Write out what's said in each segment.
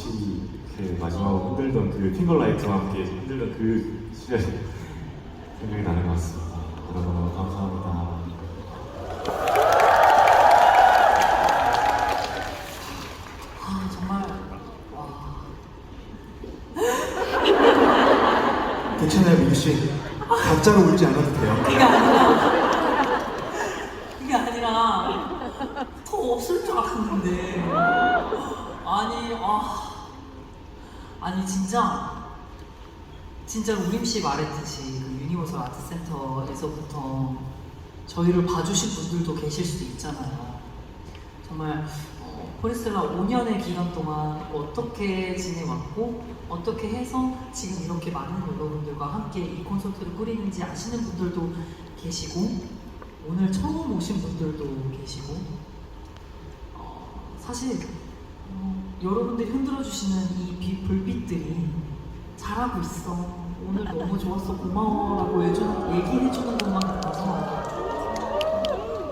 같이 이렇게 마지막으로 흔들던 그 핑거라이트와 함께 흔들던 그 시절이 생각이 나는 것 같습니다. 여러분 너무 감사합니다. 아 정말 괜찮아요, 민규 씨. 가짜로 울지 않아도 돼요. 그게 아니라 그게 아니라 더 없을 줄 알았는데 아니 아 아니 진짜 진짜 우림 씨 말했듯이 그 유니버설 아트센터에서부터 저희를 봐주신 분들도 계실 수도 있잖아요. 정말 어, 포레스텔라 5년의 기간 동안 어떻게 지내왔고 어떻게 해서 지금 이렇게 많은 여러분들과 함께 이 콘서트를 꾸리는지 아시는 분들도 계시고 오늘 처음 오신 분들도 계시고 어, 사실 어, 여러분들이 흔들어 주시는 이 빛, 불빛들이 잘하고 있어 오늘 너무 좋았어 고마워라고 얘기해 주는 것만 같아서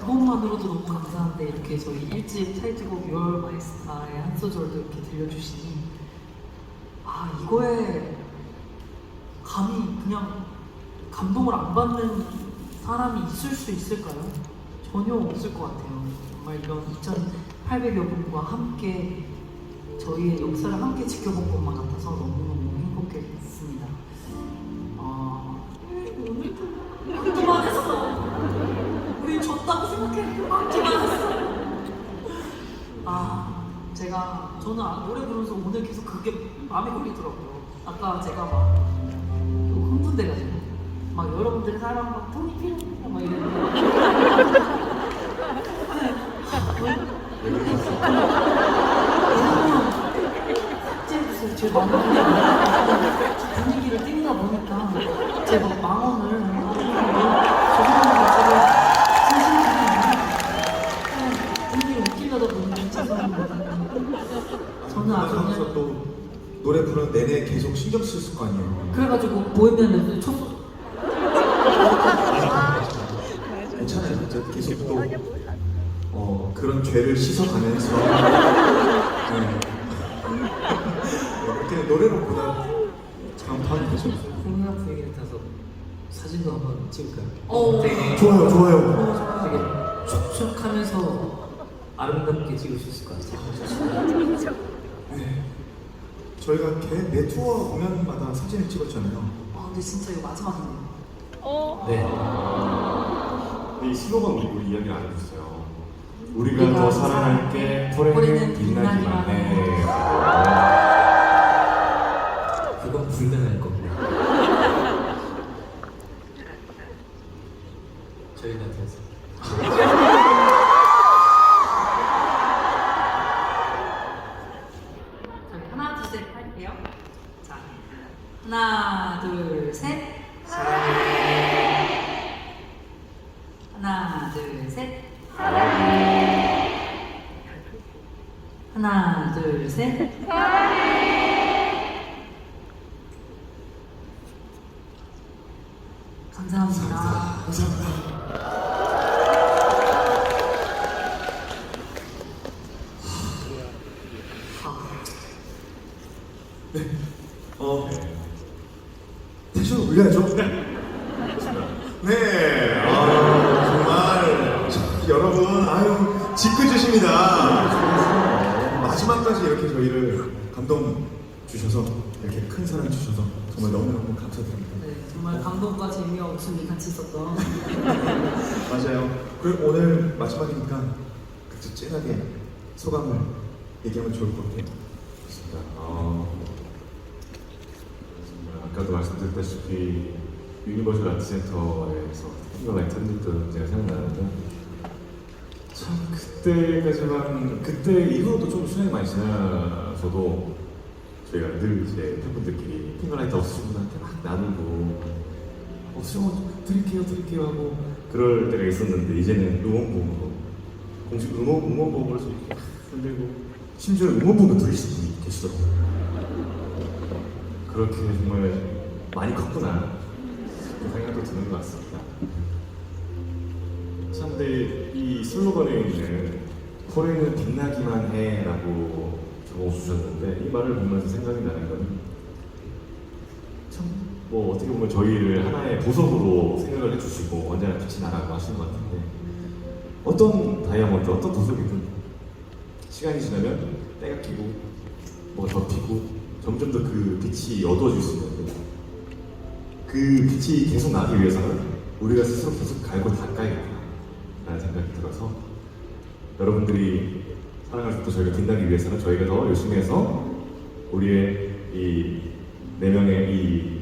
그것만으로도 너무 감사한데 이렇게 저희 일집 타이틀곡 Your My Star의 한 소절도 이렇게 들려주시니 아 이거에 감히 그냥 감동을 안 받는 사람이 있을 수 있을까요? 전혀 없을 것 같아요. 정말 이런 2,800여 분과 함께 저희의 역사를 함께 지켜본 것만 같아서 너무너무 행복했습니다. 아, 오늘도 막기만 했어. 우리 졌다고 생각했는데 막기만 했어. 아, 제가 저는 아- 노래 부르면서 오늘 계속 그게 마음에 걸리더라고요. 아까 제가 막또 흥분돼가지고 막 여러분들의 사랑 막 돈이 필요해 막 이랬는데 분위기를 띄우다 보니까 제가 죄송합니다 저는 하면서 그냥 또 노래 부르는 내내 계속 신경 쓸거 아니에요. 그래가지고 보이면 쳤어 괜찮아요. 계속 또 어, 그런 죄를 씻어가면서 네. 이렇게 노래로 보다 장판이 되죠. 콩나물 얘기를 타서 사진도 한번 찍을까요? 어, 좋아요, 좋아요. 되게 촉촉하면서 아름답게 찍을 수 있을 것 같아요. 네. 저희가 개, 매 투어 공연마다 사진을 찍었잖아요. 아 근데 진짜 이거 마지막이네요 네. 이 슬로건 우리 이야기 안 해줬어요. 우리가 우리가 더 사랑할게 우리는 토레는 빛나기만 빛나기만 해. 그건 불가능할 겁니다. 저희가 돼서. 저희 하나 둘 셋 할게요. 자 하나 둘 셋. 하나 둘 셋. 하나 둘 셋. 감사합니다. 감사합니다. 네. 어, 텐션 올려야죠. 네. 아, 정말 참, 여러분, 아유, 짓궂으십니다. 마지막까지 이렇게 저희를 감동 주셔서 이렇게 큰 사랑 주셔서 정말 너무너무 감사드립니다. 네, 정말 감동과 재미와 웃음이 같이 있었던 맞아요. 그리고 오늘 마지막이니까 같이 진하게 소감을 얘기하면 좋을 것 같아요. 그렇습니다. 어, 정말 아까도 말씀드렸다시피 유니버셜 아트센터에서 핑거라이트 흔들던 제가 생각나는데 참 그때까지만 그때 이후로도 좀 시간이 많이 지나서도 저희가 늘 이제 팬분들끼리 핑거라이트 없으신분한테 막 나누고 없으면 드릴게요 드릴게요 하고 그럴 때가 있었는데 이제는 응원봉으로 공식 응원, 응원봉으로 좀 흔들고 심지어 응원봉도 들으시는 분이 계시더라고요. 그렇게 정말 많이 컸구나. 그 생각도 드는 것 같습니다. 참 근데 이 슬로건에 있는 포레는 빛나기만 해라고 적어주셨는데 이 말을 보면서 생각이 나는 건 참 뭐 어떻게 보면 저희를 하나의 보석으로 생각을 해주시고 언제나 빛이 나라고 하시는 것 같은데 어떤 다이아몬드, 어떤 보석이든 시간이 지나면 때가 끼고 뭐가 덮이고 점점 더 그 빛이 어두워질 수 있는데 그 빛이 계속 나기 위해서는 우리가 스스로 계속 갈고 닦아야겠다 라는 생각이 들어서 여러분들이 사랑할 때도 저희가 빛나기 위해서는 저희가 더 열심히 해서 우리의 이 네 명의 이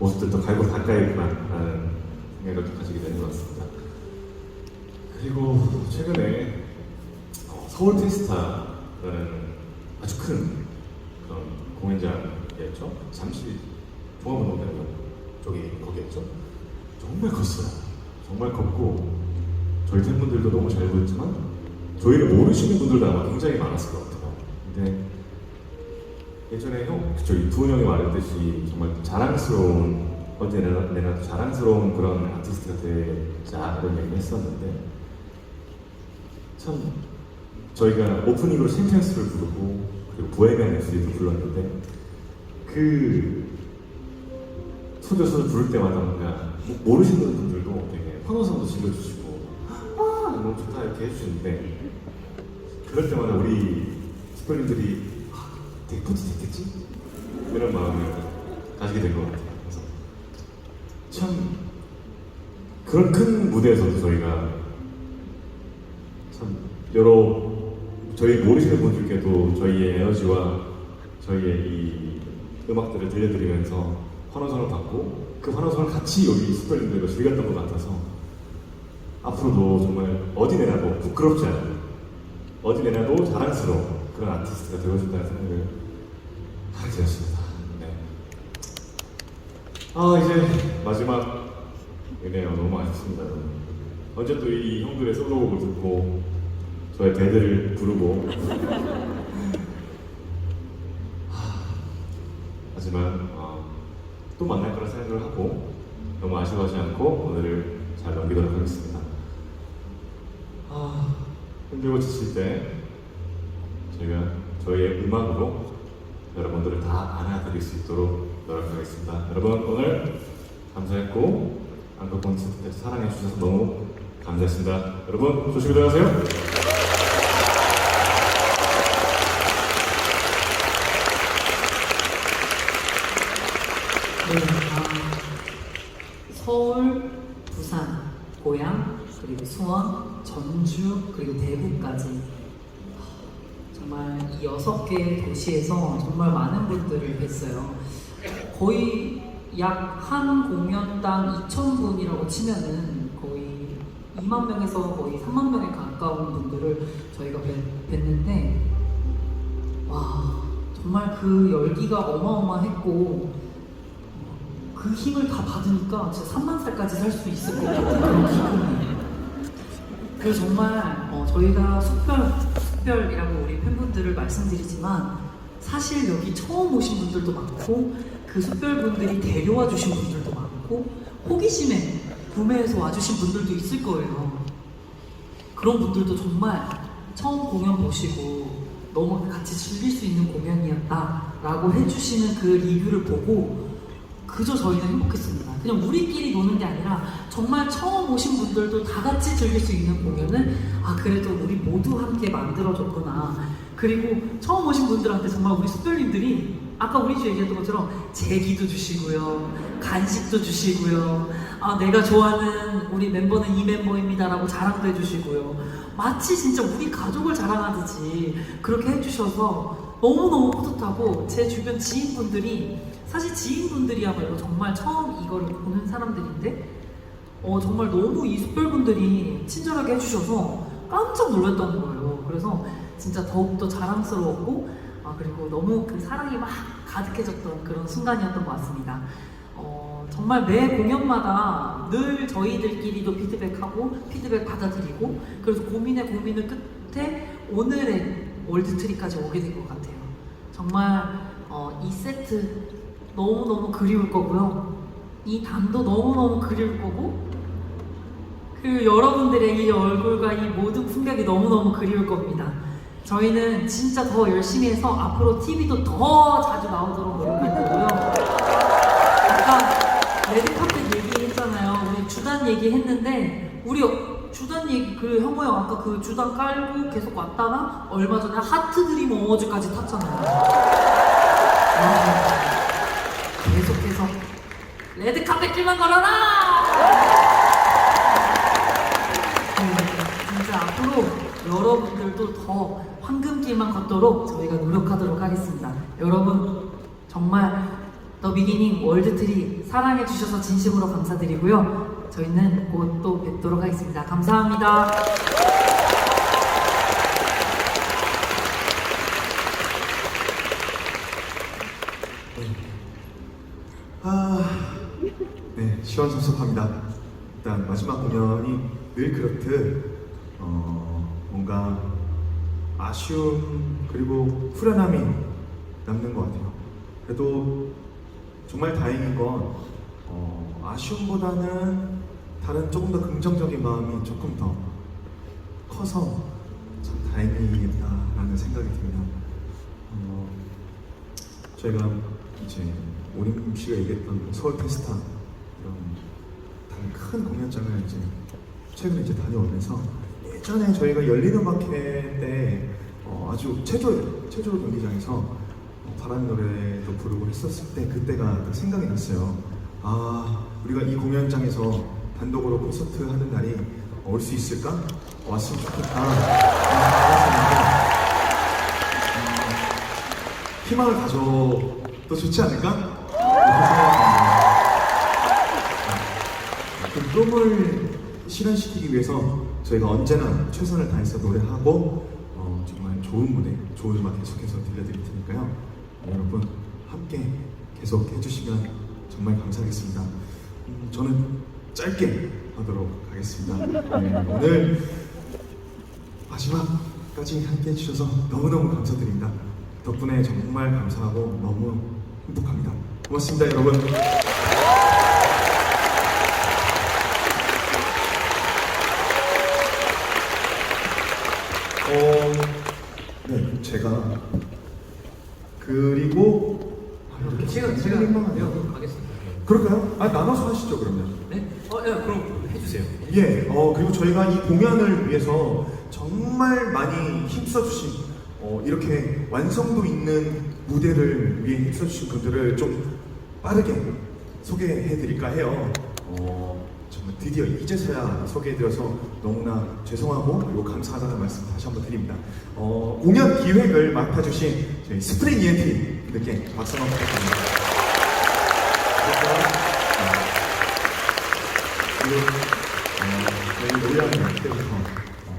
모습들도 갈고 닦아야겠구나라는 생각을 또 가지게 되는 것 같습니다. 그리고 최근에 어, 서울 페스타라는 아주 큰 그런 공연장이었죠. 잠시 종합운동장 쪽이 거기였죠. 정말 컸어요. 정말 컸고 저희 팬분들도 너무 잘 보였지만 저희를 모르시는 분들도 아마 굉장히 많았을 것 같아요. 근데 예전에 형, 저희 두훈 형이 말했듯이 정말 자랑스러운 언제 내가, 내가 자랑스러운 그런 아티스트가 되자 이런 얘기를 했었는데 참 저희가 오프닝으로 챔피언스를 부르고 그리고 보헤미안 랩소디도 불렀는데 그 소저서를 부를 때마다 뭔가 모르시는 분들도 되게 환호성도 질러주시고 아 너무 좋다 이렇게 해주시는데 그럴 때마다 우리 스프링들이 아, 데프트 됐겠지? 이런 마음을 가지게 된 것 같아요. 그래서 참 그런 큰 무대에서도 저희가 참 여러 저희 모르시는 분들께도 저희의 에너지와 저희의 이 음악들을 들려드리면서 환호성을 받고 그 환호성을 같이 여기 스펠링들과 즐겼던 것 같아서 앞으로도 정말 어디 내놔도 부끄럽지 않은 어디 내놔도 자랑스러운 그런 아티스트가 되어준다는 생각을 하게 되었습니다. 네. 아 이제 마지막이네요. 너무 아쉽습니다. 언제 또 이 형들의 솔로곡을 듣고 저의 배들을 부르고 하, 하지만 어, 또 만날 거라 생각을 하고 너무 아쉬워하지 않고 오늘을 잘 넘기도록 하겠습니다. 아, 힘들고 지칠 때 저희가 저희의 음악으로 여러분들을 다 안아드릴 수 있도록 노력하겠습니다. 여러분 오늘 감사했고 안커 콘서트 때 사랑해 주셔서 너무 감사했습니다. 여러분 조심히 들어가세요. 네, 아, 서울, 부산, 고양, 그리고 수원, 전주, 그리고 대구까지 정말 이 여섯 개의 도시에서 정말 많은 분들을 뵀어요. 거의 약 한 공연당 2천 분이라고 치면은 거의 2만 명에서 거의 3만 명에 가까운 분들을 저희가 뵀, 뵀는데 와 정말 그 열기가 어마어마했고 그 힘을 다 받으니까 진짜 3만 살까지 살 수 있을 것 같은 그런 기분이에요. 그래서 정말 어, 저희가 숙별, 숙별이라고 우리 팬분들을 말씀드리지만 사실 여기 처음 오신 분들도 많고 그 숙별분들이 데려와 주신 분들도 많고 호기심에 구매해서 와주신 분들도 있을 거예요. 그런 분들도 정말 처음 공연 보시고 너무 같이 즐길 수 있는 공연이었다라고 해주시는 그 리뷰를 보고 그저 저희는 행복했습니다. 그냥 우리끼리 노는 게 아니라 정말 처음 오신 분들도 다 같이 즐길 수 있는 공연을 아 그래도 우리 모두 함께 만들어줬구나. 그리고 처음 오신 분들한테 정말 우리 숙별님들이 아까 우리 집 얘기했던 것처럼 제기도 주시고요, 간식도 주시고요, 아 내가 좋아하는 우리 멤버는 이 멤버입니다라고 자랑도 해주시고요. 마치 진짜 우리 가족을 자랑하듯이 그렇게 해주셔서 너무너무 뿌듯하고 제 주변 지인분들이 사실 지인분들이야말로 정말 처음 이거를 보는 사람들인데 어, 정말 너무 이 숙별분들이 친절하게 해주셔서 깜짝 놀랐다는 거예요. 그래서 진짜 더욱더 자랑스러웠고 아, 그리고 너무 그 사랑이 막 가득해졌던 그런 순간이었던 것 같습니다. 어, 정말 매 공연마다 늘 저희들끼리도 피드백하고 피드백 받아들이고 그래서 고민의 고민을 끝에 오늘의 월드트리까지 오게 된 것 같아요. 정말 어, 이 세트 너무너무 그리울 거고요. 이 단도 너무너무 그리울 거고 그리고 여러분들의 이 얼굴과 이 모든 풍경이 너무너무 그리울 겁니다. 저희는 진짜 더 열심히 해서 앞으로 TV도 더 자주 나오도록 노력할 거고요. 아까 레드카펫 얘기했잖아요. 우리 주단 얘기했는데 우리 주단 얘기 그 형모 형 아까 그 주단 깔고 계속 왔다가 얼마 전에 하트 드림 어워즈까지 탔잖아요. 와, 계속해서 레드 카펫 길만 걸어라! 네, 진짜 앞으로 여러분들도 더 황금길만 걷도록 저희가 노력하도록 하겠습니다. 여러분 정말 더 비기닝 월드트리 사랑해 주셔서 진심으로 감사드리고요. 저희는 곧 또 뵙도록 하겠습니다. 감사합니다. 아, 네, 시원섭섭합니다. 일단 마지막 공연이 늘 그렇듯 어, 뭔가 아쉬움 그리고 후련함이 남는 것 같아요. 그래도 정말 다행인 건 어, 아쉬움보다는 다른 조금 더 긍정적인 마음이 조금 더 커서 참 다행이겠다라는 생각이 듭니다. 어, 저희가 이제 오림 씨가 얘기했던 서울 페스타 이런 다른 큰 공연장을 이제 최근에 이제 다녀오면서 예전에 저희가 열리는 음악회 때 어, 아주 최저 최저 경기장에서 어, 바람 노래도 부르고 했었을 때 그때가 딱 생각이 났어요. 아 우리가 이 공연장에서 단독으로 콘서트 하는 날이 올 수 있을까? 왔으면 좋겠다. 희망을 가져도 좋지 않을까? 그렇게 생각합니다. 그 꿈을 실현시키기 위해서 저희가 언제나 최선을 다해서 노래하고 어, 정말 좋은 무대, 좋은 음악 계속해서 들려드릴 테니까요. 여러분 함께 계속 해주시면 정말 감사하겠습니다. 음, 저는 짧게 하도록 하겠습니다. 네, 오늘 마지막까지 함께 해주셔서 너무너무 감사드립니다. 덕분에 정말 감사하고 너무 행복합니다. 고맙습니다, 여러분. 어, 네, 제가 그리고 아, 이렇게 제가 제가 민망하네요. 요 가겠습니다. 그럴까요? 아 나눠서 하시죠 그러면. 네? 어, 예, 그럼 해주세요. 예, 어, 그리고 저희가 이 공연을 위해서 정말 많이 힘써주신, 어, 이렇게 완성도 있는 무대를 위해 힘써주신 분들을 좀 빠르게 소개해드릴까 해요. 어, 정말 드디어 이제서야 소개해드려서 너무나 죄송하고 그리고 감사하다는 말씀 다시 한번 드립니다. 어, 공연 기획을 맡아주신 저희 스프링 ENT 분들께 박수 한번 부탁드립니다. 저희 노래하는 때부터 어,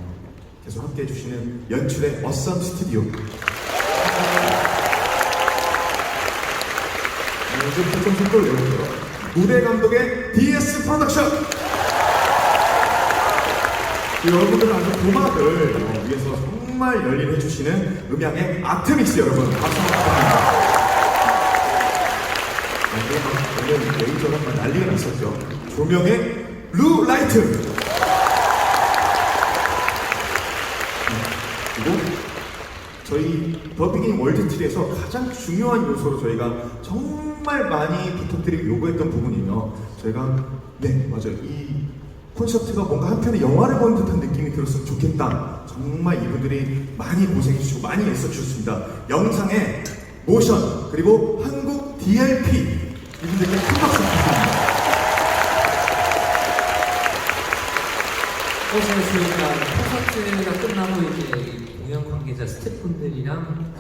계속 함께 해주시는 연출의 어썸 스튜디오. 네, 이제부터 좀 속도를 내볼게요. 무대 감독의 DS 프로덕션! 그 여러분들 아주 고막을 어, 위해서 정말 열일해 주시는 음향의 아트믹스 여러분 박수 부탁드립니다 네, 오늘 레이저가 막 난리가 났었죠. 조명의 루 라이트. 네, 그리고 저희 더 비긴 월드 트리에서 가장 중요한 요소로 저희가 정말 많이 부탁드리고 요구했던 부분이요. 저희가 네 맞아요. 이 콘서트가 뭔가 한편의 영화를 본 듯한 느낌이 들었으면 좋겠다. 정말 이분들이 많이 고생해 주시고 많이 애써 주셨습니다. 영상의 모션 그리고 한국 DLP 이분들께 큰 박수 부탁드립니다. 저희가 콘서트가 끝나고 이제 공연 관계자 스태프분들이랑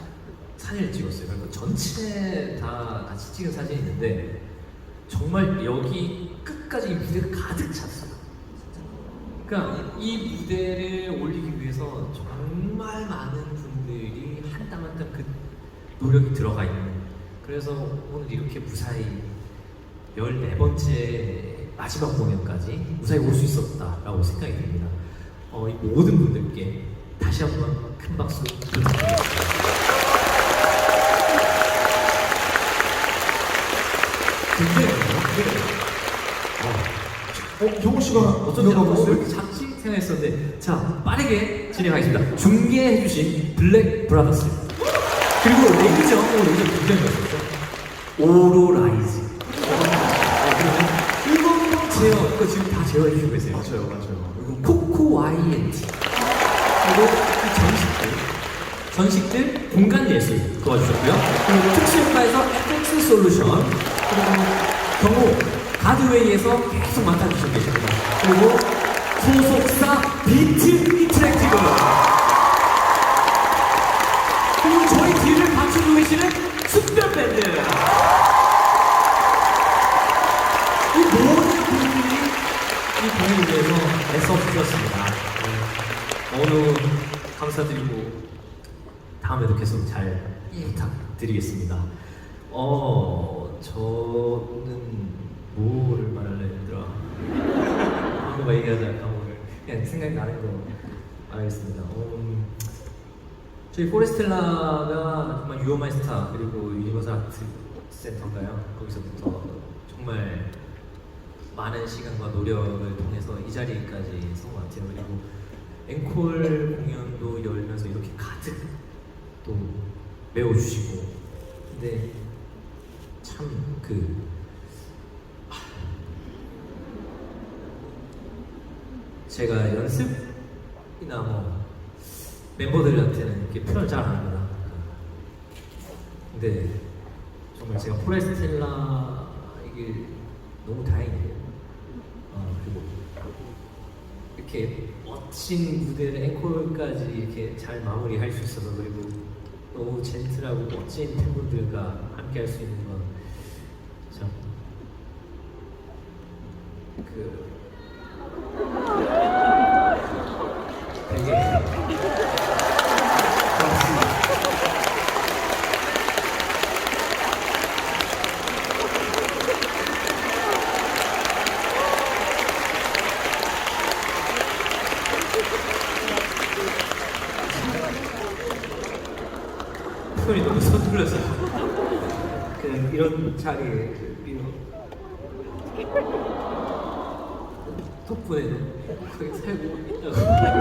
사진을 찍었어요. 그리고 전체 다 같이 찍은 사진이 있는데 정말 여기 끝까지 이 무대가 가득 찼어요. 그러니까 이 무대를 올리기 위해서 정말 많은 분들이 한 땀 한 땀 그 노력이 들어가 있는. 그래서 오늘 이렇게 무사히 14번째 마지막 공연까지 무사히 올 수 있었다라고 생각이 듭니다. 어, 이 모든 분들께 다시 한번 큰 박수 부탁드립니다. 굉장히 어려워요. 어, 어, 경호 씨가 어쩐지 이어가고 어, 왜 있어요? 이렇게 작지 생각했었는데 자 빠르게 진행하겠습니다. 중계해주신 블랙 브라더스 그리고 레이저 오 레이저 굉장히 멋있었죠. 오로라이즈. 일본 제어 이거 지금 다 제어해주고 계세요. 맞아요, 맞아요. 그리고 코코 YNT 그리고 이 전식들 전식들 공간 예술 도와주셨고요. 그리고 특수효과에서 FX 솔루션 그리고 경호 가드웨이에서 계속 맡아주시고 계십니다. 그리고 소속사 비트 인터랙티브 그리고 저희 뒤를 받쳐주고 계시는 숙변 밴드 이 공연을 위해서 애써 주셨습니다. 네. 너무 감사드리고 다음에도 계속 잘 부탁드리겠습니다. 어, 저는 뭐를 말할래 얘들아? 막 얘기하자 까먹을 그냥 생각이 나는 거 말하겠습니다. 음, 저희 포레스텔라가 정말 유어마이 스타 그리고 유니버설 아트 센터인가요? 거기서부터 정말 많은 시간과 노력을 통해서 이 자리까지 선 것 같아요. 그리고 앵콜 공연도 열면서 이렇게 가득 또 메워주시고 근데 참그 제가 연습이나 뭐 멤버들한테는 이렇게 표현을 잘안 합니다. 근데 정말 제가 포레스텔라 이게 너무 다행이에요. 이렇게 멋진 무대를 앵콜까지 이렇게 잘 마무리할 수 있어서 그리고 너무 젠틀하고 멋진 팬분들과 함께 할 수 있는 건참 그 되게 고맙습니다. 표현이 서툴러서 그냥 이런 자리에 이런 덕분에 거기 살고 있다고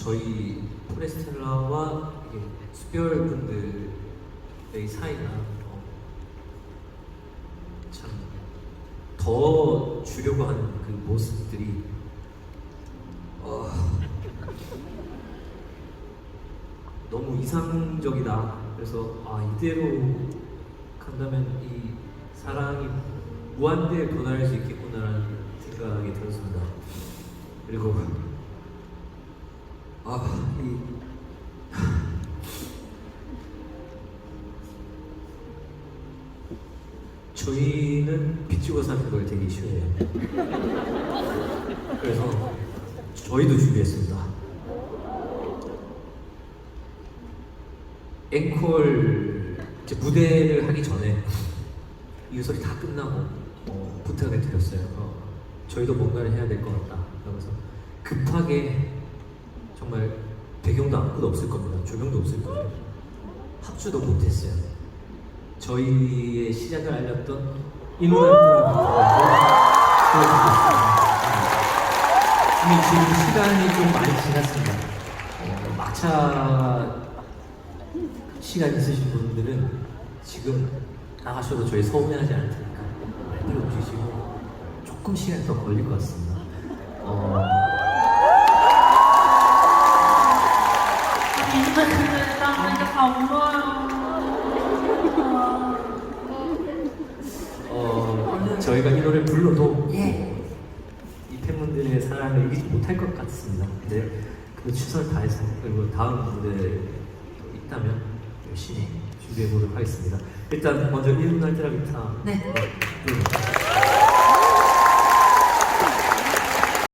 저희 포레스텔라와 이게 수별 분들의 사이가 어, 참더 주려고 하는 그 모습들이 어, 너무 이상적이다. 그래서 아 이대로 간다면 이 사랑이 무한대에 도달할 수 있겠구나라는 생각이 들었습니다. 그리고 아, 이 저희는 빚지고 사는 걸 되게 싫어해요. 그래서 저희도 준비했습니다. 앵콜 이제 무대를 하기 전에 이유설이 다 끝나고 어, 부탁을 드렸어요. 어, 저희도 뭔가를 해야 될 것 같다. 그러면서 급하게 정말 배경도 아무것도 없을 겁니다. 조명도 없을 거예요. 합주도 못했어요. 저희의 시작을 알렸던 이노란트라는 이미 지금 시간이 좀 많이 지났습니다. 어, 막차 시간 있으신 분들은 지금 나가셔도 저희 서운해하지 않을 테니까 빨리 오시고 조금 시간이 더 걸릴 것 같습니다. 어, 어, 저희가 이 노래 불러도 예, 이 팬분들의 사랑을 이기지 못할 것 같습니다. 근데 그 최선을 다해서 그리고 다음 무대 있다면 열심히 준비해 보도록 하겠습니다. 일단 먼저 1분 할때라 기타 네. 네.